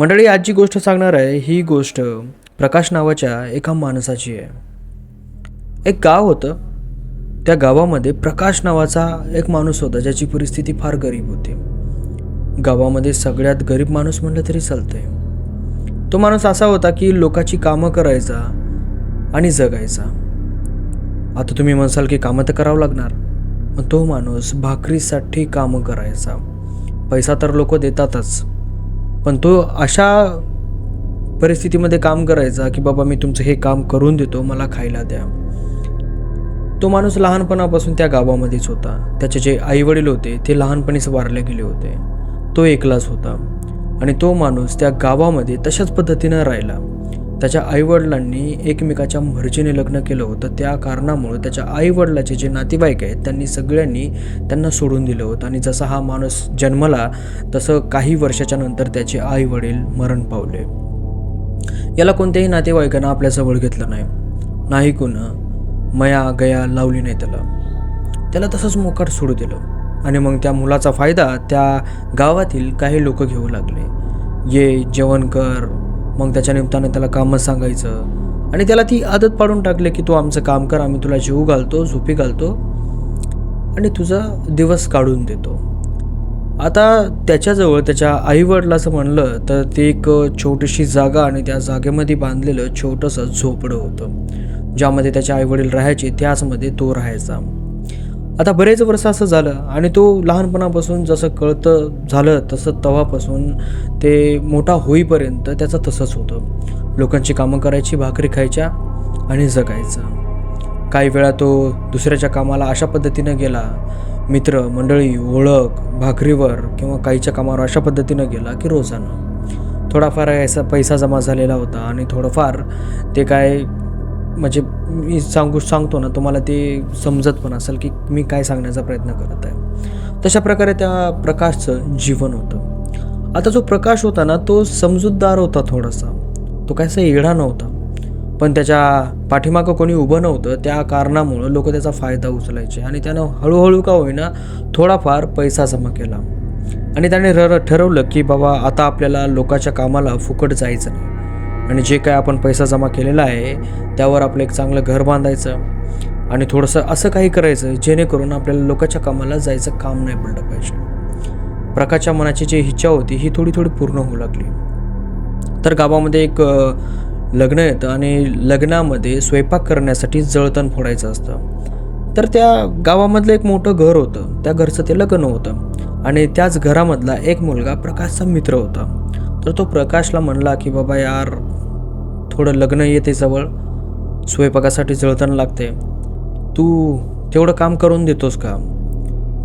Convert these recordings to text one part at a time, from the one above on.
मंडळी आज जी गोष्ट सांगणार आहे ही गोष्ट प्रकाश नावाच्या एका माणसाची आहे. एक गाव होतं. त्या गावामध्ये प्रकाश नावाचा एक माणूस होता ज्याची परिस्थिती फार गरीब होती. गावामध्ये सगळ्यात गरीब माणूस म्हटलं तरी चालतंय. तो माणूस असा होता की लोकाची कामं करायचा आणि जगायचा. आता तुम्ही म्हणसाल की कामं तर करावं लागणार पण तो माणूस भाकरीसाठी कामं करायचा. पैसा तर लोक देतातच. पण तो अशा परिस्थितीमध्ये काम करायचा की बाबा मी तुमचं हे काम करून देतो मला खायला द्या. तो माणूस लहानपणापासून त्या गावामध्येच होता. त्याचे जे आईवडील होते ते लहानपणीच वारले गेले होते. तो एकलाच होता. आणि तो माणूस त्या गावामध्ये तशाच पद्धतीनं राहिला. त्याच्या आईवडिलांनी एकमेकाच्या मर्जीने लग्न केलं होतं. त्या कारणामुळे त्याच्या आईवडिलाचे जे नातेवाईक आहेत त्यांनी सगळ्यांनी त्यांना सोडून दिलं होतं. आणि जसा हा माणूस जन्मला तसं काही वर्षाच्या नंतर त्याचे आईवडील मरण पावले. याला कोणत्याही नातेवाईकांना आपल्याजवळ घेतलं नाही. नाही कोणं मया गया लावली नाही त्याला. त्याला तसंच मोकाट सोडू दिलं. आणि मग त्या मुलाचा फायदा त्या गावातील काही लोक घेऊ लागले. ये जेवण कर मग त्याच्या निमित्तानं त्याला कामं सांगायचं. आणि त्याला ती आदत पाडून टाकले की तू आमचं काम कर आम्ही तुला जीव घालतो झोपी घालतो आणि तुझा दिवस काढून देतो. आता त्याच्याजवळ त्याच्या आईवडिलाचं म्हणलं तर ते एक छोटीशी जागा आणि त्या जागेमध्ये बांधलेलं छोटंसं झोपडं होतं ज्यामध्ये त्याचे आईवडील राहायचे त्याचमध्ये तो राहायचा. आता बरेच वर्ष असं झालं आणि तो लहानपणापासून जसं कळतं झालं तसं तेव्हापासून ते मोठा होईपर्यंत त्याचं तसंच होतं. लोकांची कामं करायची भाकरी खायच्या आणि जगायचं. काही वेळा तो दुसऱ्याच्या कामाला अशा पद्धतीनं गेला मित्र मंडळी ओळख भाकरीवर किंवा काहीच्या कामावर अशा पद्धतीनं गेला की रोजानं. थोडाफार याचा पैसा जमा झालेला होता आणि थोडंफार ते काय म्हणजे मी सांगू सांगतो ना तुम्हाला ते समजत पण असेल की मी काय सांगण्याचा प्रयत्न करत आहे. तशा प्रकारे त्या प्रकाशचं जीवन होतं. आता जो प्रकाश होता ना तो समजूतदार होता थोडासा. तो कायसा येडा नव्हता. पण त्याच्या पाठीमागं कोणी उभं नव्हतं त्या कारणामुळं लोक त्याचा फायदा उचलायचे. आणि त्यानं हळूहळू का होईना थोडाफार पैसा जमा केला. आणि त्याने र ठरवलं की बाबा आता आपल्याला लोकाच्या कामाला फुकट जायचं नाही. आणि जे काय आपण पैसा जमा केलेला आहे त्यावर आपलं एक चांगलं घर बांधायचं आणि थोडंसं असं काही करायचं जेणेकरून आपल्याला लोकांच्या कामाला जायचं काम नाही पडलं पाहिजे. प्रकाशच्या मनाची जी इच्छा होती ही थोडी थोडी पूर्ण होऊ लागली. तर गावामध्ये एक लग्न येतं आणि लग्नामध्ये स्वयंपाक करण्यासाठी जळतण फोडायचं असतं. तर त्या गावामधलं एक मोठं घर होतं त्या घरचं ते लग्न होतं. आणि त्याच घरामधला एक मुलगा प्रकाशचा मित्र होता. तर तो प्रकाशला म्हणला की बाबा यार थोडं लग्न येते जवळ. स्वयंपाकासाठी जळतण लागते तू तेवढं काम करून देतोस का?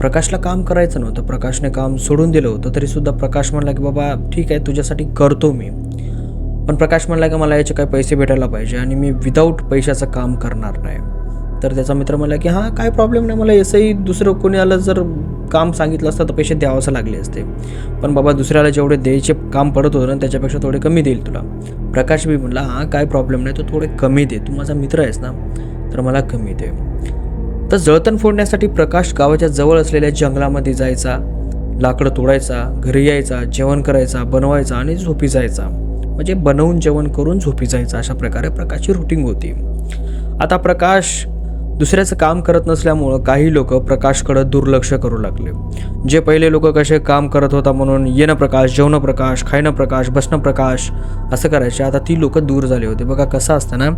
प्रकाशला काम करायचं नव्हतं. प्रकाशने काम सोडून दिलं होतं. तरीसुद्धा प्रकाश म्हणला की बाबा ठीक आहे तुझ्यासाठी करतो मी. पण प्रकाश म्हणला की मला याचे काही पैसे भेटायला पाहिजे आणि मी विदाऊट पैशाचं काम करणार नाही. तर त्याचा मित्र म्हणला की हां काय प्रॉब्लेम नाही मला असंही दुसरं कोणी आलं जर काम सांगितलं असतं तर पैसे द्यावंसं लागले असते. पण बाबा दुसऱ्याला जेवढे द्यायचे काम पडत होतं ना त्याच्यापेक्षा थोडे कमी देईल तुला. प्रकाश बी म्हणला हां काय प्रॉब्लेम नाही तू थोडे कमी दे तू माझा मित्र आहेस ना तर मला कमी दे. तर जळतण फोडण्यासाठी प्रकाश गावाच्या जवळ असलेल्या जंगलामध्ये जायचा लाकडं तोडायचा घरी यायचा जेवण करायचा बनवायचा आणि झोपी जायचा. म्हणजे बनवून जेवण करून झोपी जायचा अशा प्रकारे प्रकाशची रुटीन होती. आता प्रकाश दुसऱ्याचं काम करत नसल्यामुळं काही लोक प्रकाशकडं दुर्लक्ष करू लागले. जे पहिले लोक कसे काम करत होता म्हणून येणं प्रकाश जेवणं प्रकाश खायनं प्रकाश बसणं प्रकाश असं करायचे आता ती लोक दूर झाली होती. बघा कसं असतं ना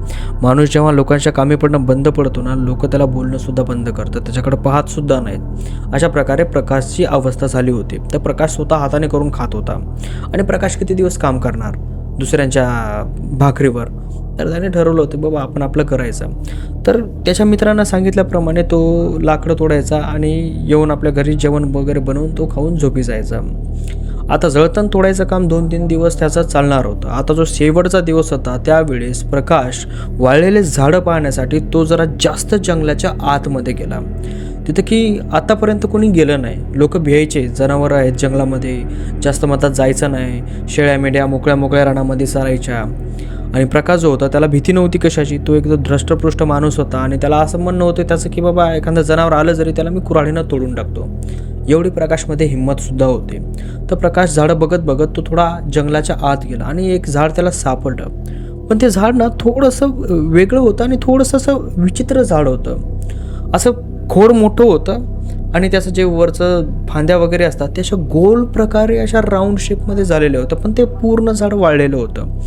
माणूस जेव्हा लोकांच्या कामी पडणं बंद पडतो ना लोक त्याला बोलणं सुद्धा बंद करतात त्याच्याकडे पाहत सुद्धा नाहीत. अशा प्रकारे प्रकाशची अवस्था झाली होती. तर प्रकाश स्वतः हाताने करून खात होता. आणि प्रकाश किती दिवस काम करणार? दुसऱ्यांच्या भाकरीवर. तर त्याने ठरवलं होतं बाबा आपण आपलं करायचं. तर त्याच्या मित्रांना सांगितल्याप्रमाणे तो लाकडं तोडायचा आणि येऊन आपल्या घरी जेवण वगैरे बनवून तो खाऊन झोपी जायचा आता जळतण तोडायचं काम दोन तीन दिवस त्याचा चालणार होतं. आता जो शेवटचा दिवस होता त्यावेळेस प्रकाश वाळलेले झाडं पाहण्यासाठी तो जरा जास्त जंगलाच्या आतमध्ये गेला. तिथं की आतापर्यंत कोणी गेलं नाही. लोक भियायचे जनावरं आहेत जंगलामध्ये. जास्त मतात जायचं नाही. शेळ्या मेंढ्या मोकळ्या मोकळ्या रानामध्ये चालायच्या. आणि प्रकाश जो होता त्याला भीती नव्हती कशाची. तो एकदम धृष्टपृष्ठ माणूस होता आणि त्याला असं म्हणणं होतं त्याचं की बाबा एखादं जनावर आलं जरी त्याला मी कुऱ्हाडीनं तोडून टाकतो. एवढी प्रकाशमध्ये हिंमतसुद्धा होते. तर प्रकाश झाडं बघत बघत तो थोडा जंगलाच्या आत गेला आणि एक झाड त्याला सापडलं. पण ते झाड ना थोडंसं वेगळं होतं आणि थोडंसं असं विचित्र झाड होतं. असं खोड मोठं होतं. आणि त्याचं जे वरचं फांद्या वगैरे असतात ते अशा गोल प्रकारे अशा राऊंड शेपमध्ये झालेलं होतं पण ते पूर्ण झाड वाळलेलं होतं.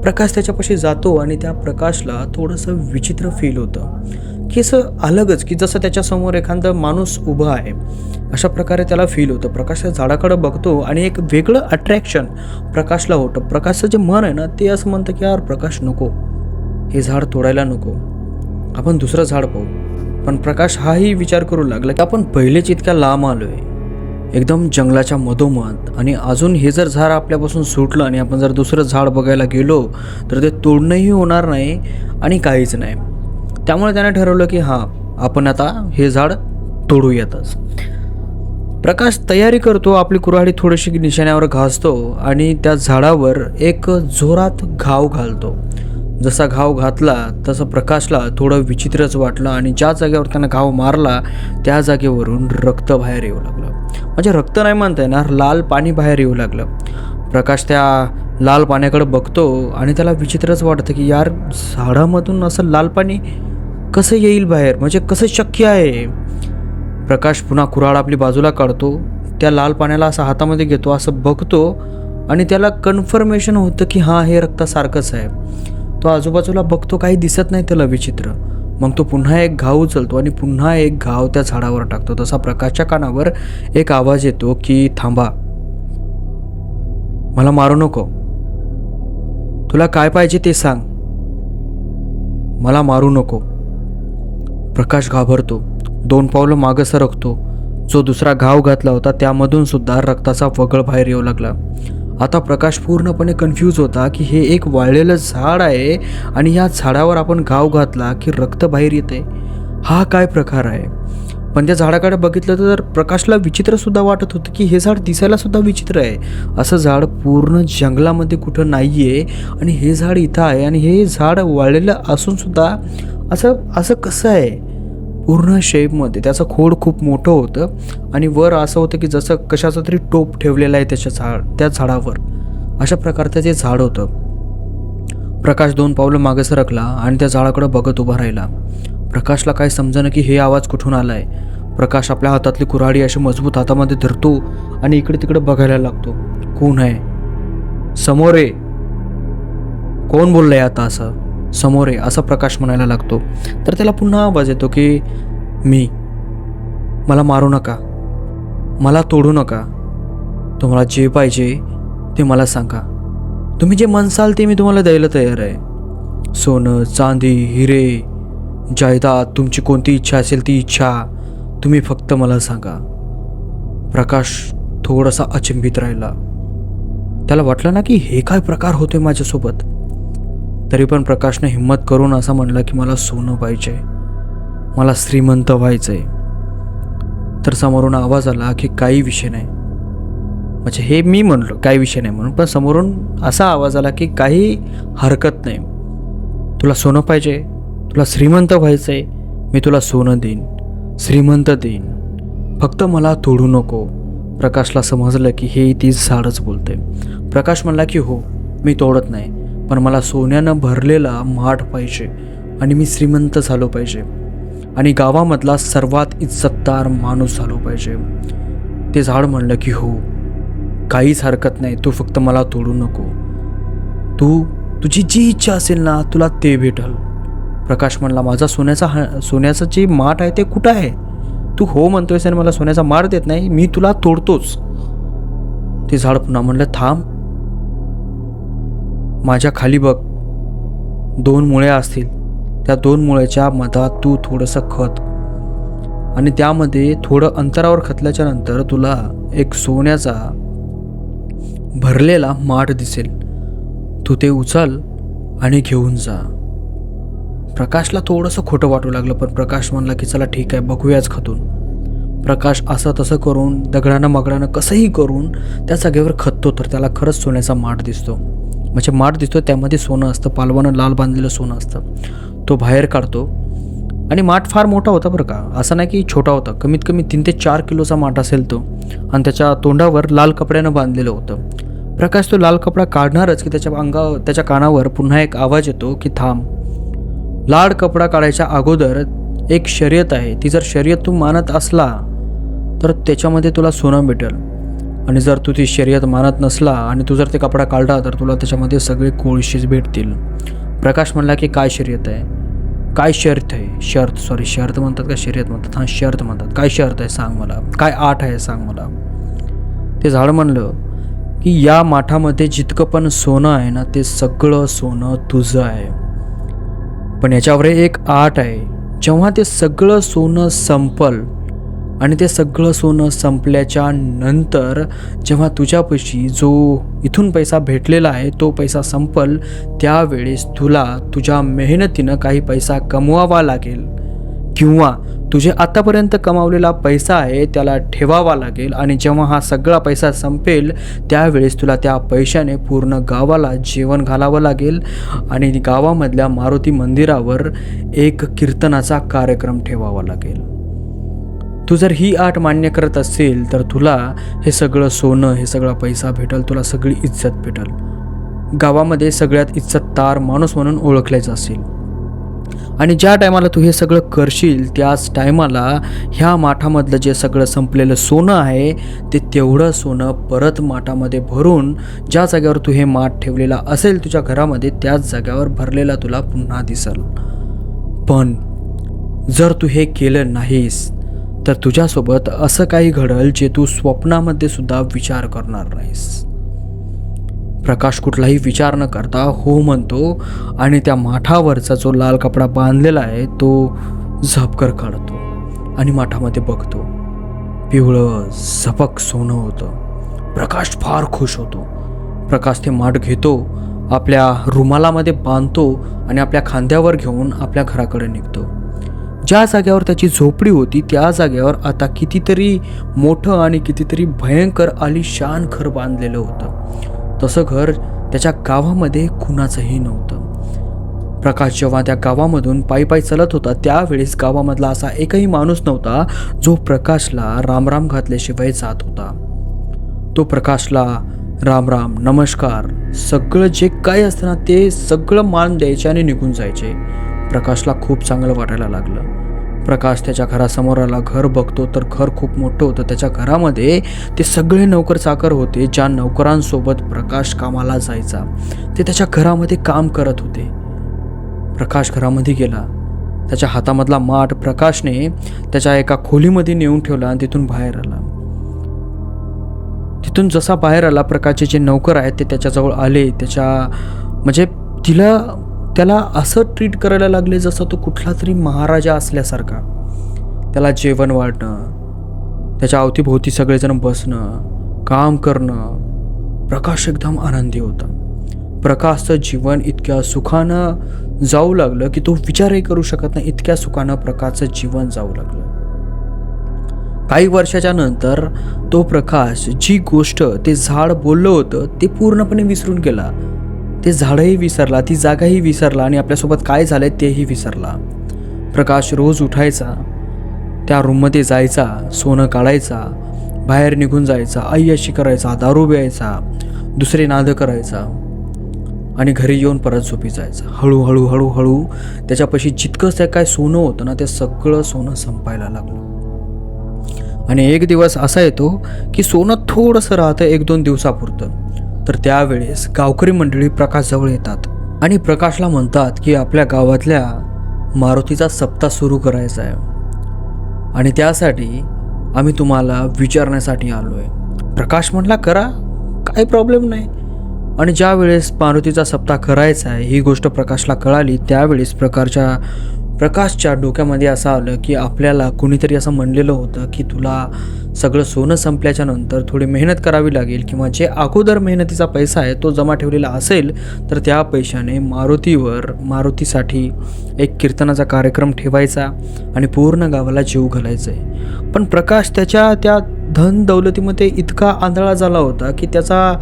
प्रकाश त्याच्यापाशी जातो आणि त्या प्रकाशला थोडंसं विचित्र फील होतं. की असं अलगच की जसं त्याच्यासमोर एखादा माणूस उभा आहे अशा प्रकारे त्याला फील होतं. प्रकाश त्या झाडाकडं बघतो आणि एक वेगळं अट्रॅक्शन प्रकाशला होतं. प्रकाशचं जे मन आहे ना ते असं म्हणतं की यार प्रकाश नको. हे झाड तोडायला नको. आपण दुसरं झाड पाहू. पण प्रकाश हाही विचार करू लागला की आपण पहिलेच इतक्या लांब आलोय. एकदम जंगलाच्या मधोमध आणि अजून हे जर झाड आपल्यापासून सुटलं आणि आपण जर दुसरं झाड बघायला गेलो तर ते तोडणंही होणार नाही आणि काहीच नाही. त्यामुळे त्याने ठरवलं की हां आपण आता हे झाड तोडूयातच. प्रकाश तयारी करतो आपली कुऱ्हाडी थोडीशी निशाण्यावर घासतो आणि त्या झाडावर एक जोरात घाव घालतो. जसा घाव घातला तसं प्रकाशला थोडं विचित्रच वाटलं आणि ज्या जागेवर त्यानं घाव मारला त्या जागेवरून रक्त बाहेर येऊ लागलं. म्हणजे रक्त नाही म्हणता येणार लाल पाणी बाहेर येऊ लागलं. प्रकाश त्या लाल पाण्याकडे बघतो आणि त्याला विचित्रच वाटतं की यार झाडामधून असं लाल पाणी कसं येईल बाहेर? म्हणजे कसं शक्य आहे? प्रकाश पुन्हा कुऱ्हाड आपली बाजूला काढतो त्या लाल पाण्याला असं हातामध्ये घेतो असं बघतो आणि त्याला कन्फर्मेशन होतं की हां हे रक्तासारखंच आहे. तो आजूबाजूला बघतो काही दिसत नाही त्याला विचित्र. मग तो पुन्हा एक घाव उचलतो आणि पुन्हा एक घाव त्या झाडावर टाकतो. तसा प्रकाशच्या कानावर एक आवाज येतो की थांबा. मला मारू नको. तुला काय पाहिजे ते सांग. मला मारू नको. प्रकाश घाबरतो. दोन पावलं मागं सरकतो. जो दुसरा घाव घातला होता त्यामधून सुद्धा रक्ताचा वगळ बाहेर येऊ लागला. आता प्रकाश पूर्णपणे कन्फ्यूज होता की हे एक वाळलेलं झाड आहे आणि या झाडावर आपण घाव घातला की रक्त बाहेर येते. हा काय प्रकार आहे? पण त्या झाडाकडे बघितलं तर प्रकाशला विचित्रसुद्धा वाटत होतं की हे झाड दिसायलासुद्धा विचित्र आहे. असं झाड पूर्ण जंगलामध्ये कुठं नाही आहे आणि हे झाड इथं आहे आणि हे झाड वाळलेलं असूनसुद्धा असं असं कसं आहे? पूर्ण शेपमध्ये त्याचं खोड खूप मोठं होतं आणि वर असं होतं की जसं कशाचं तरी टोप ठेवलेलं आहे त्याच्या झाड त्या झाडावर. अशा प्रकारचं ते झाड होतं. प्रकाश दोन पावलं मागे सरकला आणि त्या झाडाकडं बघत उभा राहिला. प्रकाशला काय समजणं की हे आवाज कुठून आलाय? प्रकाश आपल्या हातातली कुऱ्हाडी अशी मजबूत हातामध्ये धरतो आणि इकडे तिकडे बघायला लागतो. कोण आहे? समोर आहे. कोण बोललंय आता असं? समोर आहे असा प्रकाश म्हणायला लागतो. तर त्याला पुन्हा आवाज येतो की मी मला मारू नका. मला तोडू नका. तुम्हाला जे पाहिजे ते मला सांगा. तुम्ही जे म्हणसाल ते मी तुम्हाला द्यायला तयार आहे. सोनं चांदी हिरे जायदाद तुमची कोणती इच्छा असेल ती इच्छा तुम्ही फक्त मला सांगा. प्रकाश थोडासा अचंबित राहिला. त्याला वाटलं ना की हे काय प्रकार होतोय माझ्यासोबत. तरी पण प्रकाशने हिंमत करून असं म्हणलं की मला सोनं पाहिजे. मला श्रीमंत व्हायचं आहे तर समोरून आवाज आला की काही विषय नाही. म्हणजे हे मी म्हणलो काही विषय नाही म्हणून पण समोरून असा आवाज आला की काही हरकत नाही. तुला सोनं पाहिजे तुला श्रीमंत व्हायचं आहे मी तुला सोनं देईन श्रीमंत देईन. फक्त मला तोडू नको. प्रकाशला समजलं की हे तीच झाडच बोलते प्रकाश म्हणला की हो मी तोडत नाही. पण मला सोन्यानं भरलेला माठ पाहिजे आणि मी श्रीमंत झालो पाहिजे. आणि गावामधला सर्वात इज्जतदार माणूस झालो पाहिजे. ते झाड म्हणलं की हो काहीच हरकत नाही तू फक्त मला तोडू नको. तू तुझी जी इच्छा असेल ना तुला ते भेटल. प्रकाश म्हणला माझा सोन्याचा हा सोन्याचं जे माठ आहे ते कुठं आहे? तू हो म्हणतोयस आणि मला सोन्याचा माठ देत नाही मी तुला तोडतोच. ते झाड पुन्हा म्हणलं थांब माझ्या खाली बघ. दोन मुळे असतील. त्या दोन मुळ्याच्या मधात तू थोडंसं खत. आणि त्यामध्ये थोडं अंतरावर खतल्याच्या नंतर तुला एक सोन्याचा भरलेला माठ दिसेल. तू ते उचल आणि घेऊन जा. प्रकाशला थोडंसं खोटं वाटू लागलं पण प्रकाश म्हणला की चला ठीक आहे बघूयाच खतून. प्रकाश असं तसं करून दगडानं मगडानं कसंही करून त्या जागेवर खततो तर त्याला खरंच सोन्याचा माठ दिसतो. म्हणजे माठ दिसतो त्यामध्ये सोनं असतं पालवानं लाल बांधलेलं सोनं असतं. तो बाहेर काढतो. आणि माठ फार मोठा होता बरं का. असं नाही की छोटा होता. कमीत कमी तीन ते चार किलोचा माठ असेल तो. आणि त्याच्या तोंडावर लाल कपड्यानं बांधलेलं होतं. प्रकाश तो लाल कपडा काढणारच की त्याच्या अंगा त्याच्या कानावर पुन्हा एक आवाज येतो की थांब. लाल कपडा काढायच्या अगोदर एक शर्यत आहे. ती जर शर्यत तू मानत असला तर त्याच्यामध्ये तुला सोनं भेटेल. आणि जर तू ती शर्यत मानत नसला आणि तू जर ते कपडा काढला तर तुला त्याच्यामध्ये सगळे कोळशीच भेटतील. प्रकाश म्हणला की काय शर्यत आहे? काय शर्त आहे? शर्त सॉरी शर्त म्हणतात का शर्यत म्हणतात? हां शर्त म्हणतात. काय शर्त आहे सांग मला. काय आठ आहे सांग मला. ते झाड म्हणलं की या माठामध्ये जितकं पण सोनं आहे ना ते सगळं सोनं तुझं आहे. पण याच्यावर एक आठ आहे. जेव्हा ते सगळं सोनं संपल आणि ते सगळं सोनं संपल्याच्या नंतर जेव्हा तुझ्यापाशी जो इथून पैसा भेटलेला आहे तो पैसा संपल त्यावेळेस तुला तुझ्या मेहनतीनं काही पैसा कमवावा लागेल. किंवा तुझे आतापर्यंत कमावलेला पैसा आहे त्याला ठेवावा लागेल आणि जेव्हा हा सगळा पैसा संपेल त्यावेळेस तुला त्या पैशाने पूर्ण गावाला जेवण घालावं लागेल आणि गावामधल्या मारुती मंदिरावर एक कीर्तनाचा कार्यक्रम ठेवावा लागेल. तू जर ही आट मान्य करत असेल तर तुला हे सगळं सोनं हे सगळा पैसा भेटल तुला सगळी इज्जत भेटल. गावामध्ये सगळ्यात इज्जतदार माणूस म्हणून ओळखल्याचं असेल आणि ज्या टायमाला तू हे सगळं करशील त्याच टायमाला ह्या माठामधलं जे सगळं संपलेलं सोनं आहे ते तेवढं सोनं परत माठामध्ये भरून ज्या जागेवर तू हे माठ ठेवलेला असेल तुझ्या घरामध्ये त्याच जागेवर भरलेला तुला पुन्हा दिसल. पण जर तू हे केलं नाहीस तर तुझ्यासोबत असं काही घडल जे तू स्वप्नामध्ये सुद्धा विचार करणार नाहीस. प्रकाश कुठलाही विचार न करता हो म्हणतो आणि त्या माठावरचा जो लाल कपडा बांधलेला आहे तो झपकर काढतो आणि माठामध्ये बघतो. पिवळं झपक सोनं होतं. प्रकाश फार खुश होतो. प्रकाश ते माठ घेतो आपल्या रुमालामध्ये बांधतो आणि आपल्या खांद्यावर घेऊन आपल्या घराकडे निघतो. ज्या जागेवर त्याची झोपडी होती त्या जागेवर आता कितीतरी मोठं आणि कितीतरी भयंकर आलिशान घर बांधलेलं होतं. तसं घर त्याच्या गावामध्ये कुणाचंही नव्हतं. प्रकाश जेव्हा त्या गावामधून पायी पायी चालत होता त्यावेळेस गावामधला असा एकही माणूस नव्हता जो प्रकाशला रामराम घातल्याशिवाय जात होता. तो प्रकाशला राम राम नमस्कार सगळं जे काही असतं ना ते सगळं मान द्यायचे आणि निघून जायचे. प्रकाशला खूप चांगलं वाटायला लागलं. प्रकाश त्याच्या घरासमोर आला. घर बघतो तर घर खूप मोठं होतं. त्याच्या घरामध्ये ते सगळे नोकर चाकर होते ज्या नोकरांसोबत प्रकाश कामाला जायचा. ते त्याच्या घरामध्ये काम करत होते. प्रकाश घरामध्ये गेला. त्याच्या हातामधला माठ प्रकाशने त्याच्या एका खोलीमध्ये नेऊन ठेवला आणि तिथून बाहेर आला. तिथून जसा बाहेर आला प्रकाशचे जे नौकर आहेत ते त्याच्याजवळ आले. त्याच्या म्हणजे तिला त्याला असं ट्रीट करायला लागले जसं तो कुठला तरी महाराजा असल्यासारखा. त्याला जेवण वाढणं त्याच्या अवतीभोवती सगळेजण बसणं काम करणं प्रकाश एकदम आनंदी होता. प्रकाशचं जीवन इतक्या सुखानं जाऊ लागलं की तो विचारही करू शकत नाही इतक्या सुखानं प्रकाशचं जीवन जाऊ लागलं. काही वर्षाच्या नंतर तो प्रकाश जी गोष्ट ते झाड बोललं होतं ते पूर्णपणे विसरून गेला. ते झाडही विसरला ती जागाही विसरला आणि आपल्यासोबत काय झालंय तेही विसरला. प्रकाश रोज उठायचा त्या रूममध्ये जायचा सोनं काढायचा बाहेर निघून जायचा आई अशी करायचा दारू प्यायचा दुसरे नाद करायचा आणि घरी येऊन परत झोपी जायचा. हळूहळू हळूहळू त्याच्यापाशी जितकंच त्या काय सोनं होतं ना ते सगळं सोनं संपायला लागलं. आणि एक दिवस असा येतो की सोनं थोडंसं राहतं एक दोन दिवसापुरतं. तर त्यावेळेस गावकरी मंडळी प्रकाशजवळ येतात आणि प्रकाशला म्हणतात की आपल्या गावातल्या मारुतीचा सप्ताह सुरू करायचा आहे. आणि त्यासाठी आम्ही तुम्हाला विचारण्यासाठी आलो आहे प्रकाश म्हटला करा काही प्रॉब्लेम नाही. आणि ज्या वेळेस मारुतीचा सप्ताह करायचा आहे ही गोष्ट प्रकाशला कळाली त्यावेळेस प्रकारच्या प्रकाशच्या डोक्यामध्ये असं आलं की आपल्याला कुणीतरी असं म्हणलेलं होतं की तुला सगळं सोनं संपल्याच्या नंतर थोडी मेहनत करावी लागेल किंवा जे अगोदर मेहनतीचा पैसा आहे तो जमा ठेवलेला असेल तर त्या पैशाने मारुतीवर मारुतीसाठी एक कीर्तनाचा कार्यक्रम ठेवायचा आणि पूर्ण गावाला जीव घालायचा आहे पण प्रकाश त्याच्या त्या धन दौलतीमध्ये इतका आंधळा झाला होता की त्याचा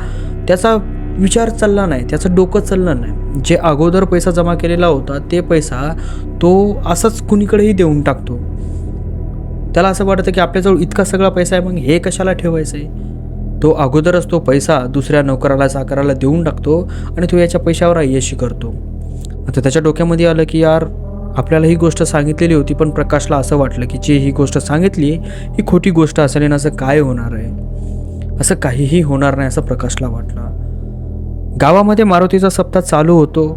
त्याचा विचार चालला नाही त्याचं डोकं चाललं नाही. जे अगोदर पैसा जमा केलेला होता ते पैसा तो असंच कुणीकडेही देऊन टाकतो. त्याला असं वाटतं की आपल्याजवळ इतका सगळा पैसा आहे मग हे कशाला ठेवायचं आहे तो अगोदरच तो पैसा दुसऱ्या नोकराला साकाराला देऊन टाकतो आणि तो याच्या पैशावर यशी करतो. आता त्याच्या डोक्यामध्ये आलं की यार आपल्याला ही गोष्ट सांगितलेली होती पण प्रकाशला असं वाटलं की जी ही गोष्ट सांगितली ही खोटी गोष्ट असेल आणि असं काय होणार आहे? असं काहीही होणार नाही असं प्रकाशला वाटलं. गावामध्ये मारुतीचा सप्ताह चालू होतो.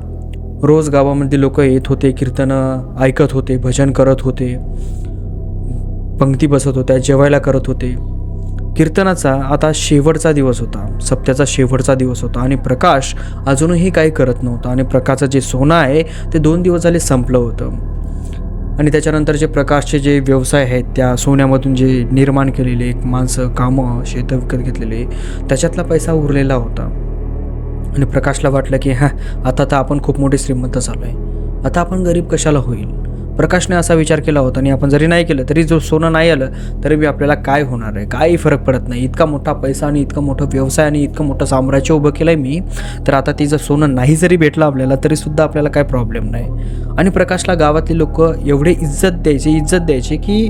रोज गावामध्ये लोक येत होते कीर्तनं ऐकत होते भजन करत होते. पंक्ती बसत होत्या जेवायला करत होते. कीर्तनाचा आता शेवटचा दिवस होता. सप्त्याचा शेवटचा दिवस होता आणि प्रकाश अजूनही काही करत नव्हता आणि प्रकाशचं जे सोनं आहे ते दोन दिवस झाले संपलं होतं. आणि त्याच्यानंतर जे प्रकाशचे जे व्यवसाय आहेत त्या सोन्यामधून जे निर्माण केलेले एक माणसं कामं शेतं विकत घेतलेले त्याच्यातला पैसा उरलेला होता. आणि प्रकाशला वाटलं की हां आता तर आपण खूप मोठे श्रीमंत झालो आहे आता आपण गरीब कशाला होईल? प्रकाशने असा विचार केला होता आणि आपण जरी नाही केलं तरी जो सोनं नाही आलं तरी बी आपल्याला काय होणार आहे? काही फरक पडत नाही. इतका मोठा पैसा आणि इतका मोठा व्यवसाय आणि इतकं मोठं साम्राज्य उभं केलं आहे मी तर आता तिचं सोनं नाही जरी भेटलं आपल्याला तरीसुद्धा आपल्याला काय प्रॉब्लेम नाही. आणि प्रकाशला गावातली लोक एवढे इज्जत द्यायचे इज्जत द्यायचे की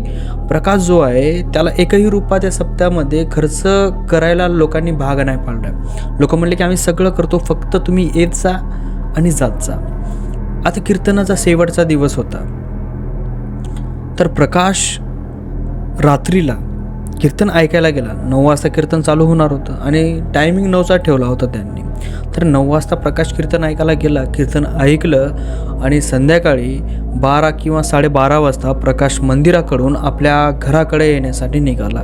प्रकाश जो आहे त्याला एकही रुपया त्या सप्त्यामध्ये खर्च करायला लोकांनी भाग नाही पाडला. लोक म्हणले की आम्ही सगळं करतो फक्त तुम्ही येत जा आणि जात जा. आता कीर्तनाचा शेवटचा दिवस होता. तर प्रकाश रात्रीला कीर्तन ऐकायला गेला. नऊ वाजता कीर्तन चालू होणार होतं आणि टायमिंग नऊचा ठेवला होता त्यांनी. तर नऊ वाजता प्रकाश कीर्तन ऐकायला गेला. कीर्तन ऐकलं आणि संध्याकाळी बारा किंवा साडेबारा वाजता प्रकाश मंदिराकडून आपल्या घराकडे येण्यासाठी निघाला.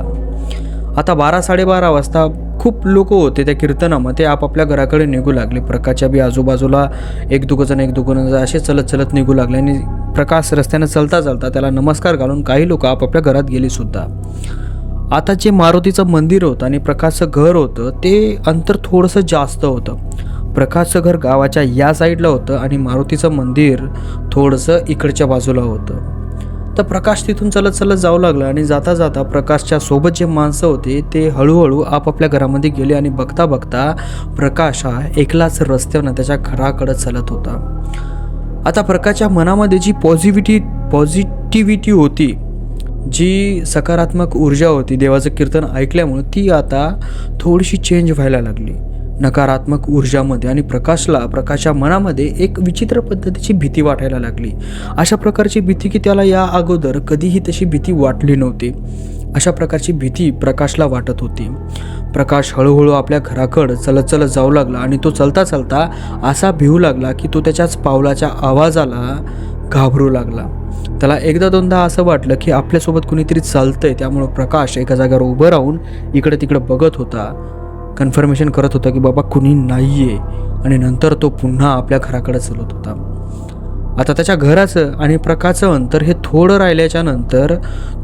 आता बारा साडेबारा वाजता खूप लोक होते त्या कीर्तनामध्ये आपापल्या घराकडे निघू लागले. प्रकाशच्या बी आजूबाजूला एक दोघं एक दोघं असे चलत चलत निघू लागले आणि प्रकाश रस्त्यानं चलता चालता त्याला नमस्कार घालून काही लोक आपापल्या घरात गेली सुद्धा. आता जे मारुतीचं मंदिर होतं आणि प्रकाशचं घर होतं ते अंतर थोडंसं जास्त होतं. प्रकाशचं घर गावाच्या या साईडला होतं आणि मारुतीचं मंदिर थोडंसं इकडच्या बाजूला होतं. तर प्रकाश तिथून चलत चलत जाऊ लागला आणि जाता जाता प्रकाशच्या सोबत जे माणसं होते ते हळूहळू आपापल्या घरामध्ये गेले आणि बघता बघता प्रकाश हा एकलाच रस्त्यानं त्याच्या घराकडं चालत होता. आता प्रकाशच्या मनामध्ये जी पॉझिटिव्हिटी पॉझिटिव्हिटी होती जी सकारात्मक ऊर्जा होती देवाचं कीर्तन ऐकल्यामुळे ती आता थोडीशी चेंज व्हायला लागली. नकारात्मक ऊर्जामध्ये आणि प्रकाशला प्रकाशच्या मनामध्ये एक विचित्र पद्धतीची भीती वाटायला लागली. अशा प्रकारची भीती की त्याला या अगोदर कधीही तशी भीती वाटली नव्हती. अशा प्रकारची भीती प्रकाशला वाटत होती. प्रकाश हळूहळू आपल्या घराकडं चलत चलत जाऊ लागला आणि तो चलता चलता असा भिवू लागला की तो त्याच्याच पावलाच्या आवाजाला घाबरू लागला. त्याला एकदा दोनदा असं वाटलं की आपल्यासोबत कुणीतरी चालतंय त्यामुळं प्रकाश एका जागेवर उभं राहून इकडे तिकडे बघत होता. कन्फर्मेशन करत होता की बाबा कुणी नाही आहे आणि नंतर तो पुन्हा आपल्या घराकडे चलत होता. आता त्याच्या घराचं आणि प्रकाशचं अंतर हे थोडं राहिल्याच्या नंतर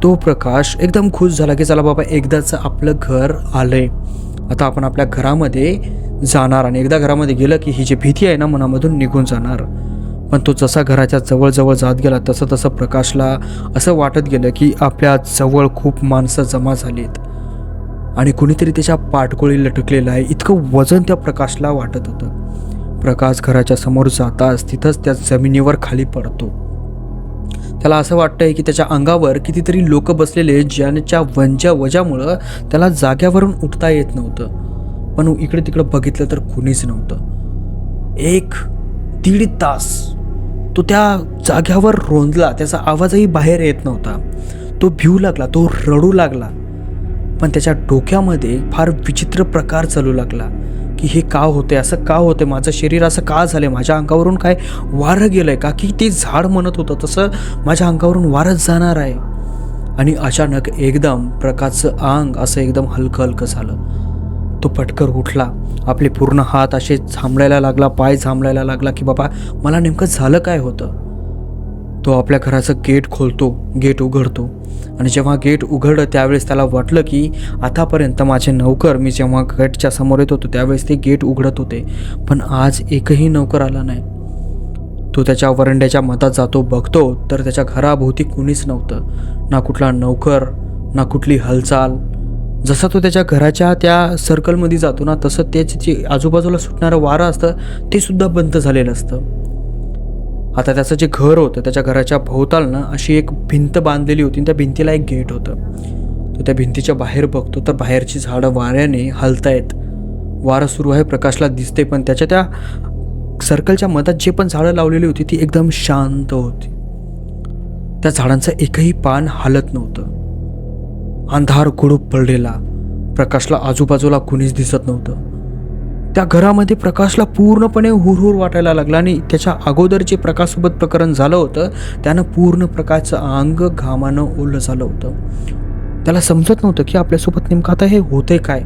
तो प्रकाश एकदम खुश झाला की चला बाबा एकदाच आपलं घर आलंय. आता आपण आपल्या घरामध्ये जाणार आणि एकदा घरामध्ये गेलं की ही जी भीती आहे ना मनामधून निघून जाणार. पण तो जसा घराच्या जवळजवळ जात गेला तसं तसं प्रकाशला असं वाटत गेलं की आपल्या जवळ खूप माणसं जमा झालीत. आणि कुणीतरी त्याच्या पाठकोळी लटकलेलं आहे. इतकं वजन त्या प्रकाशला वाटत होतं. प्रकाश घराच्या समोर जाताच तिथंच त्या जमिनीवर खाली पडतो. त्याला असं वाटतंय की त्याच्या अंगावर कितीतरी लोक बसलेले ज्यांच्या वंच्या वजामुळं त्याला जाग्यावरून उठता येत नव्हतं. पण इकडे तिकडे बघितलं तर कुणीच नव्हतं. एक दीड तास तो त्या जाग्यावर रोंदला. त्याचा आवाजही बाहेर येत नव्हता. तो भिवू लागला तो रडू लागला. पण त्याच्या डोक्यामध्ये फार विचित्र प्रकार चालू लागला की हे का होते असं का होते माझं शरीर असं का झालं माझ्या अंगावरून काय वारं गेलं आहे का की ते झाड म्हणत होतं तसं माझ्या अंगावरून वारच जाणार आहे. आणि अचानक एकदम प्रकाशचं अंग असं एकदम हलकं हलकं झालं. तो पटकर उठला आपले पूर्ण हात असे झांबलायला लागला पाय झांबलायला लागला की बाबा मला नेमकं झालं काय होतं? तो आपल्या घराचं गेट खोलतो गेट उघडतो. आणि जेव्हा गेट उघडलं त्यावेळेस त्याला वाटलं की आतापर्यंत माझे नौकर मी जेव्हा गेटच्या समोर येत होतो त्यावेळेस ते गेट उघडत होते. पण आज एकही नौकर आला नाही. तो त्याच्या वरंड्याच्या मतात जातो बघतो तर त्याच्या घराभोवती कुणीच नव्हतं. ना कुठला नौकर ना कुठली हालचाल. जसा तो त्याच्या घराच्या त्या सर्कलमध्ये जातो ना तसं त्याचे जे आजूबाजूला सुटणारं वारं असतं ते सुद्धा बंद झालेलं असतं. आता त्याचं जे घर होतं त्याच्या घराच्या भोवतालनं अशी एक भिंत बांधलेली होती आणि त्या भिंतीला एक गेट होतं. तो त्या भिंतीच्या बाहेर बघतो तर बाहेरची झाडं वाऱ्याने हलतायत. वारं सुरू आहे प्रकाशला दिसते पण त्याच्या त्या सर्कलच्या मधात जे पण झाडं लावलेली होती ती एकदम शांत होती. त्या झाडांचं एकही पान हालत नव्हतं. अंधार गुडूप पडलेला. प्रकाशला आजूबाजूला कुणीच दिसत नव्हतं. त्या घरामध्ये प्रकाशला पूर्णपणे हुरहुर वाटायला लागला आणि त्याच्या अगोदर जे प्रकाशसोबत प्रकरण झालं होतं. त्यानं पूर्ण प्रकाशचं अंग घामानं ओलं झालं होतं. त्याला समजत नव्हतं की आपल्यासोबत नेमकं आता हे होतंय काय.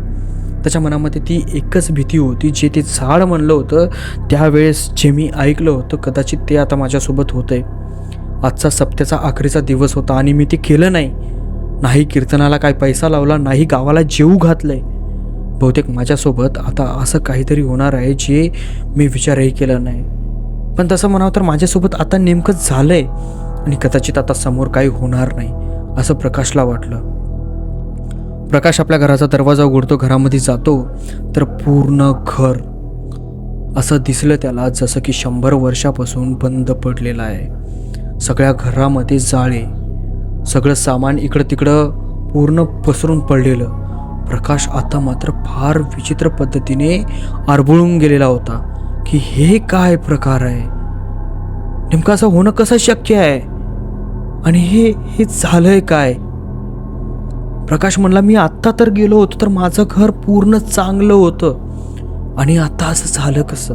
त्याच्या मनामध्ये ती एकच भीती होती जे ते झाड म्हणलं होतं. त्यावेळेस जे मी ऐकलं होतं कदाचित ते आता माझ्यासोबत होतंय. आजचा सप्त्याचा आखरीचा दिवस होता आणि मी ते केलं नाही. नाही कीर्तनाला काय पैसा लावला नाही गावाला जेऊ घातलंय. बहुतेक माझ्यासोबत आता असं काहीतरी होणार आहे जे मी विचारही केलं नाही. पण तसं म्हणावं तर माझ्यासोबत आता नेमकं आहे आणि कदाचित आता समोर काही होणार नाही असं प्रकाशला वाटलं. प्रकाश आपल्या घराचा दरवाजा उघडतो घरामध्ये जातो तर पूर्ण घर असं दिसलं त्याला जसं की शंभर वर्षापासून बंद पडलेलं आहे. सगळ्या घरामध्ये जाळे सगळं सामान इकडं तिकडं पूर्ण पसरून पडलेलं. प्रकाश आता मात्र फार विचित्र पद्धतीने आरबुळून गेलेला होता की हे काय प्रकार आहे? नेमकं असं होणं कसं शक्य आहे? आणि हे हे झालंय काय? प्रकाश म्हणला मी आत्ता तर गेलो होतो तर माझं घर पूर्ण चांगलं होतं. आणि आता असं झालं कसं?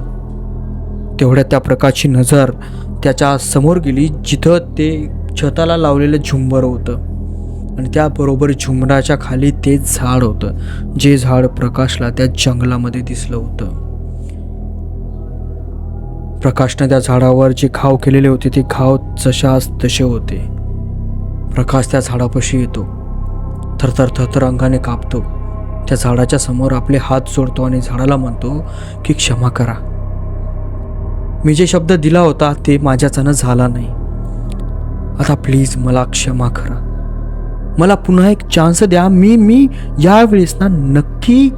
तेवढ्या त्या प्रकाशची नजर त्याच्यासमोर गेली जिथं ते छताला लावलेलं झुंबर होतं. आणि त्याबरोबर झुमराच्या खाली ते झाड होतं. जे झाड प्रकाशला त्या जंगलामध्ये दिसलं होतं. प्रकाशनं त्या झाडावर जे घाव केलेले होते ते घाव जशाच तसे होते. प्रकाश त्या झाडापाशी येतो. थरथर थरथर अंगाने कापतो. त्या झाडाच्या समोर आपले हात जोडतो आणि झाडाला म्हणतो की क्षमा करा. मी जे शब्द दिला होता ते माझ्याच्यानं झाला नाही. आता प्लीज मला क्षमा करा. मला पुन्हा एक चान्स द्या. मी मी यावेळेस ना नक्की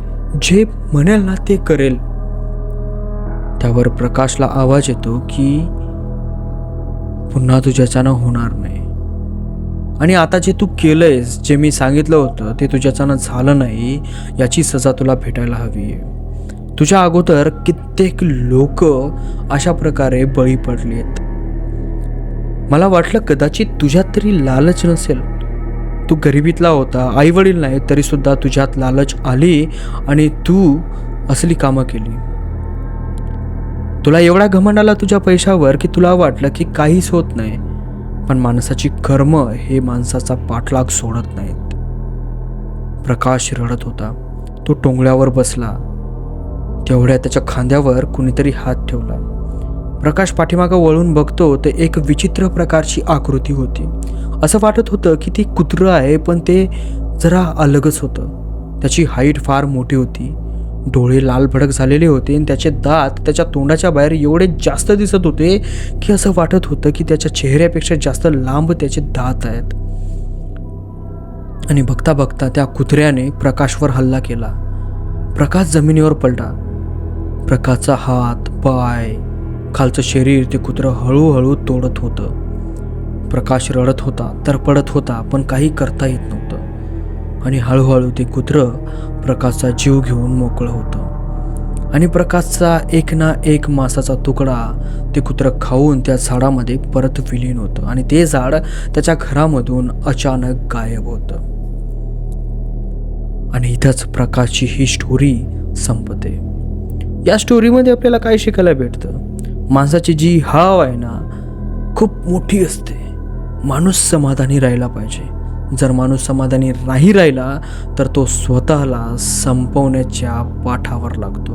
जे म्हणेल ना ते करेल. त्यावर प्रकाशला आवाज येतो की पुन्हा तुझ्याच्यानं होणार नाही. आणि आता जे तू केलंयस जे मी सांगितलं होतं ते तुझ्याच्यानं झालं नाही याची सजा तुला भेटायला हवी आहे. तुझ्या अगोदर कित्येक लोक अशा प्रकारे बळी पडली आहेत मला वाटलं कदाचित तुझ्यात तरी लालच नसेल. तू गरिबीतला होता आई वडील नाही तरी सुद्धा तुझ्यात लालच आली आणि तू असली कामं केली. तुला एवढा घमंड आला तुझ्या पैशावर की तुला वाटलं की काहीच होत नाही पण माणसाची कर्म हे माणसाचा पाठलाग सोडत नाहीत. प्रकाश रडत होता. तो टोंगळ्यावर बसला. तेवढ्या त्याच्या खांद्यावर कुणीतरी हात ठेवला. प्रकाश पाठीमागं वळून बघतो तर एक विचित्र प्रकारची आकृती होती. असं वाटत होतं की ती कुत्रं आहे पण ते जरा अलगच होतं. त्याची हाईट फार मोठी होती. डोळे लाल भडक झालेले होते आणि त्याचे दात त्याच्या तोंडाच्या बाहेर एवढे जास्त दिसत होते की असं वाटत होतं की त्याच्या चेहऱ्यापेक्षा जास्त लांब त्याचे दात आहेत. आणि बघता बघता त्या कुत्र्याने प्रकाशवर हल्ला केला. प्रकाश जमिनीवर पडला. प्रकाशचा हात पाय खालचं शरीर ते कुत्रं हळूहळू तोडत होतं. प्रकाश रडत होता तर पडत होता पण काही करता येत नव्हतं. आणि हळूहळू ते कुत्रं प्रकाशचा जीव घेऊन मोकळं होतं. आणि प्रकाशचा एक ना एक मासाचा तुकडा ते कुत्रं खाऊन त्या झाडामध्ये परत विलीन होतं. आणि ते झाड त्याच्या घरामधून अचानक गायब होतं. आणि इथंच प्रकाशची ही स्टोरी संपते. या स्टोरीमध्ये आपल्याला काय शिकायला भेटतं? माणसाची जी हाव आहे ना खूप मोठी असते. माणूस समाधानी राहिला पाहिजे. जर माणूस समाधानी नाही राहिला तर तो स्वतःला संपवण्याच्या पाठावर लागतो.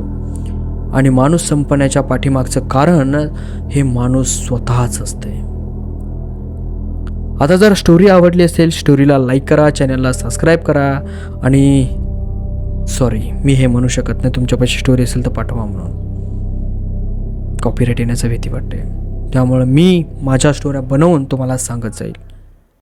आणि माणूस संपण्याच्या पाठीमागचं कारण हे माणूस स्वतःच असते. आता जर स्टोरी आवडली असेल स्टोरीला लाईक करा चॅनलला सबस्क्राईब करा आणि सॉरी मी हे म्हणू शकत नाही तुमच्यापाशी स्टोरी असेल तर पाठवा म्हणून. कॉपीराईट येण्याचा भीती वाटते. त्यामुळं मी माझ्या स्टोऱ्या बनवून तुम्हाला सांगत जाईल.